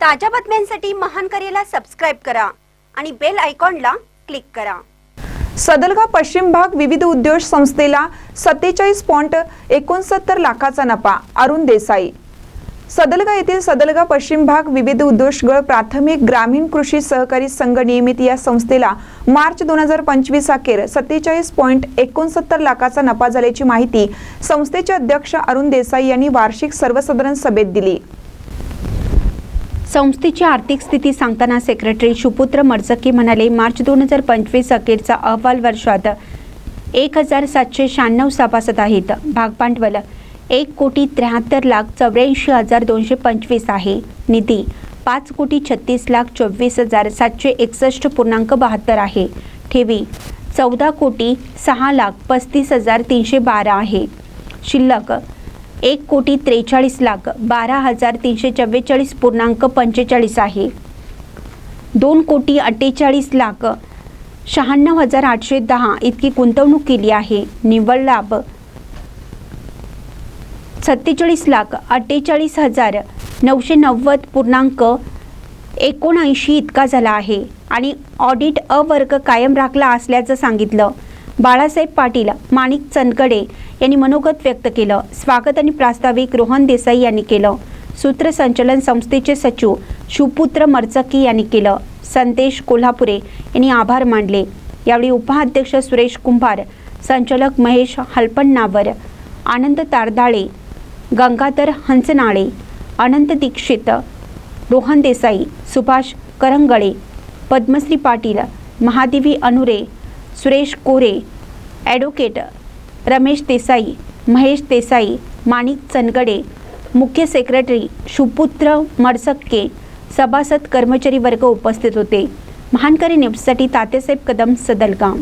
ताज्या बातम्यांसाठी महान करेला सबस्क्राईब करा आणि बेल आयकॉनला क्लिक करा. सदलगा पश्चिम भाग विविध उद्योग संस्थेला सत्तेचाळीस पॉईंट एकोणसत्तर लाखाचा नफा अरुण देसाई. सदलगा येथील सदलगा पश्चिम भाग विविध उद्योगगळ प्राथमिक ग्रामीण कृषी सहकारी संघ नियमित या संस्थेला मार्च दोन हजार पंचवीस अखेर सत्तेचाळीस पॉईंट एकोणसत्तर लाखाचा नफा झाल्याची माहिती संस्थेचे अध्यक्ष अरुण देसाई यांनी वार्षिक सर्वसाधारण सभेत दिली. संस्थेची आर्थिक स्थिती सांगताना सेक्रेटरी सुपुत्र मर्जकी म्हणाले मार्च दोन हजार पंचवीस अखेरचा अहवाल वर्षात एक हजार सातशे शहाण्णव सभासद आहेत. भागभांडवल एक कोटी त्र्याहत्तर लाख चौऱ्याऐंशी हजार दोनशे पंचवीस आहे. निधी पाच कोटी छत्तीस लाख चोवीस हजार सातशे एकसष्ट पूर्णांक बहात्तर आहे. ठेवी चौदा कोटी सहा लाख पस्तीस हजार तीनशे बारा आहे. शिल्लक एक कोटी त्रेचाळीस लाख बारा हजार तीनशे चव्वेचाळीस पूर्णांक पंचेचाळीस आहे. दोन कोटी अठ्ठेचाळीस लाख शहाण्णव हजार आठशे दहा इतकी गुंतवणूक केली आहे. निव्वळ लाभ सत्तेचाळीस लाख अठ्ठेचाळीस हजार नऊशे नव्वद पूर्णांक एकोणऐंशी इतका झाला आहे. आणि ऑडिट अवर्ग कायम राखला असल्याचं सांगितलं. बाळासाहेब पाटील माणिक चनकडे यांनी मनोगत व्यक्त केलं. स्वागत आणि प्रास्ताविक रोहन देसाई यांनी केलं. सूत्रसंचलन संस्थेचे सचिव शिवपुत्र मरचकी यांनी केलं. संदेश कोल्हापुरे यांनी आभार मानले. यावेळी उपाध्यक्ष सुरेश कुंभार संचालक महेश हलपण्णावर आनंद तारदाळे गंगाधर हंसनाळे अनंत दीक्षित रोहन देसाई सुभाष करंगळे पद्मश्री पाटील महादेवी अनुरे सुरेश कोरे ॲडव्होकेट रमेश देसाई महेश देसाई माणिक चनगडे मुख्य सेक्रेटरी सुपुत्र मडसक्के सभासद कर्मचारी वर्ग उपस्थित होते. महानकरी न्यूजसाठी तात्यासाहेब कदम सदलगाम.